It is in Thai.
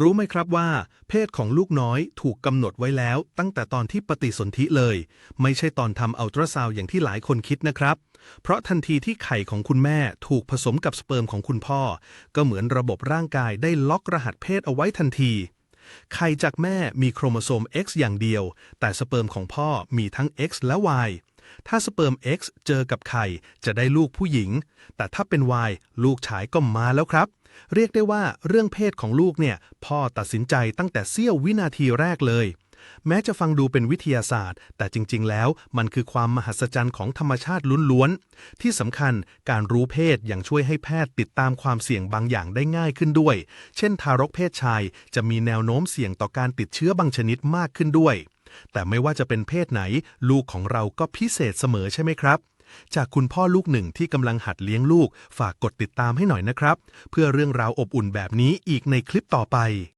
รู้ไหมครับว่า เพศของลูกน้อยถูกกำหนดไว้แล้วตั้งแต่ตอนที่ปฏิสนธิเลย ไม่ใช่ตอนทำอัลตราซาวด์อย่างที่หลายคนคิดนะครับ เพราะทันทีที่ไข่ของคุณแม่ถูกผสมกับสเปิร์มของคุณพ่อ ก็เหมือนระบบร่างกายได้ล็อกรหัสเพศเอาไว้ทันทีไข่จากแม่มีโครโมโซม X อย่างเดียว แต่สเปิร์มของพ่อมีทั้ง X และ Y ถ้าสเปิร์ม X เจอกับไข่จะได้ลูกผู้หญิง แต่ถ้าเป็น Y ลูกชายก็มาแล้วครับ เรียกได้ว่าเรื่องเพศของลูกเนี่ยพ่อตัดสินใจตั้งแต่เสี้ยววินาทีแรกเลย แม้จะฟังดูเป็นวิทยาศาสตร์ แต่จริง ๆ แล้วมันคือความมหัศจรรย์ของธรรมชาติล้วนๆ ที่สำคัญการรู้เพศยังช่วยให้แพทย์ติดตามความเสี่ยงบางอย่างได้ง่ายขึ้นด้วย เช่น ทารกเพศชายจะมีแนวโน้มเสี่ยงต่อการติดเชื้อบางชนิดมากขึ้นด้วย แต่ไม่ว่าจะเป็นเพศไหน ลูกของเราก็พิเศษเสมอใช่ไหมครับ จากคุณพ่อลูกหนึ่งที่กำลังหัดเลี้ยงลูก ฝากกดติดตามให้หน่อยนะครับ เพื่อเรื่องราวอบอุ่นแบบนี้อีกในคลิปต่อไป